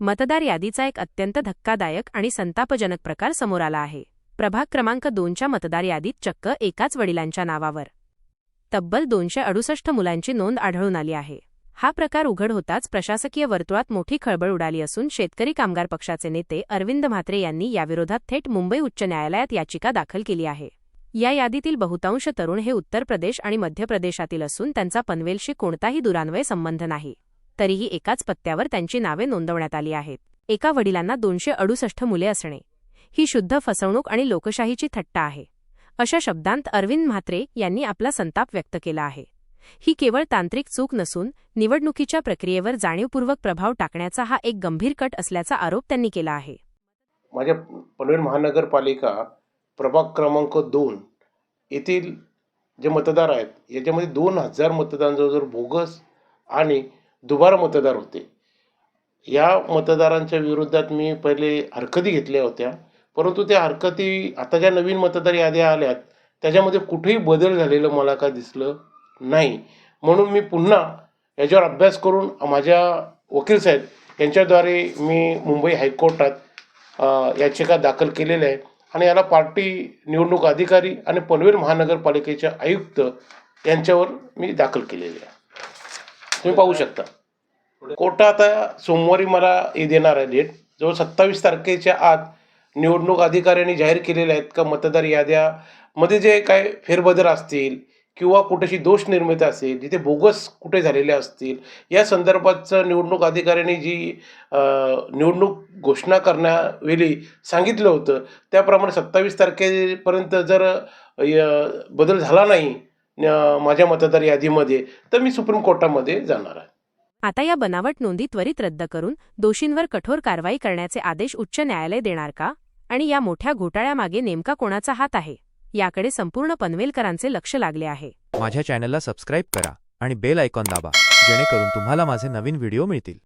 मतदार यादीचा एक अत्यंत धक्कादायक आणि संतापजनक प्रकार समोर आला आहे. प्रभाग क्रमांक दोनच्या मतदार यादीत चक्क एकाच वडिलांच्या नावावर. तब्बल दोनशे अडुसष्ट मुलांची नोंद आढळून आली आहे. हा प्रकार उघड होताच प्रशासकीय वर्तुळात मोठी खळबळ उडाली असून शेतकरी कामगार पक्षाचे नेते अरविंद म्हात्रे यांनी याविरोधात थेट मुंबई उच्च न्यायालयात याचिका दाखल केली आहे. या यादीतील बहुतांश तरुण हे उत्तर प्रदेश आणि मध्य प्रदेशातील असून त्यांचा पनवेलशी कोणताही दुरान्वय संबंध नाही. तरीही एकाच पत्त्यावर त्यांची नावे नोंदवण्यात आली आहेत. एका वडिलांना दोनशे अडुसष्ट मुले असणे. ही शुद्ध फसवणूक आणि लोकशाहीची थट्टा आहे. अशा शब्दांत अरविंद म्हात्रे यांनी आपला संताप व्यक्त केला आहे. ही केवळ तांत्रिक चूक नसून निवडणुकीच्या प्रक्रियेवर जाणीवपूर्वक प्रभाव टाकण्याचा हा एक गंभीर कट असल्याचा आरोप त्यांनी केला आहे. माझ्या पनवेल महानगरपालिका प्रभाग क्रमांक दोन येथील जे मतदार आहेत याच्यामध्ये दोन हजार मतदान जवळजवळ बोगस आणि दुबारा मतदार होते. या मतदारांच्या विरोधात मी पहिले हरकती घेतल्या होत्या. परंतु त्या हरकती आता ज्या नवीन मतदार याद्या आल्यात त्याच्यामध्ये कुठेही बदल झालेलं मला काय दिसलं नाही. म्हणून मी पुन्हा याच्यावर अभ्यास करून माझ्या वकील साहेब यांच्याद्वारे मी मुंबई हायकोर्टात याचिका दाखल केलेल्या आहे. आणि याला पार्टी निवडणूक अधिकारी आणि पनवेल महानगरपालिकेचे आयुक्त यांच्यावर मी दाखल केलेले आहे. तुम्ही पाहू शकता. कोटा आता सोमवारी मला हे देणार आहे डेट जवळ सत्तावीस तारखेच्या आत निवडणूक अधिकाऱ्यांनी जाहीर केलेल्या आहेत का मतदार याद्यामध्ये जे काय फेरबदल असतील किंवा कुठेशी दोष निर्मित असेल जिथे बोगस कुठे झालेले असतील या संदर्भातचं निवडणूक अधिकाऱ्यांनी जी निवडणूक घोषणा करण्यावेळी सांगितलं होतं त्याप्रमाणे सत्तावीस तारखेपर्यंत जर य- बदल झाला नाही माझ्या मतदार यादीमध्ये तर मी सुप्रीम कोर्टामध्ये जाणार आहे. आता या बनावट नोंदी त्वरित रद्द करून दोषींवर कठोर कारवाई करण्याचे आदेश उच्च न्यायालय देणार का? आणि या मोठ्या घोटाळ्यामागे नेमका कोणाचा हात आहे? याकडे संपूर्ण पनवेलकरांचे लक्ष लागले आहे. माझ्या चॅनलला सबस्क्राईब करा आणि बेल आयकॉन दाबा जेणेकरून तुम्हाला माझे नवीन व्हिडिओ मिळतील.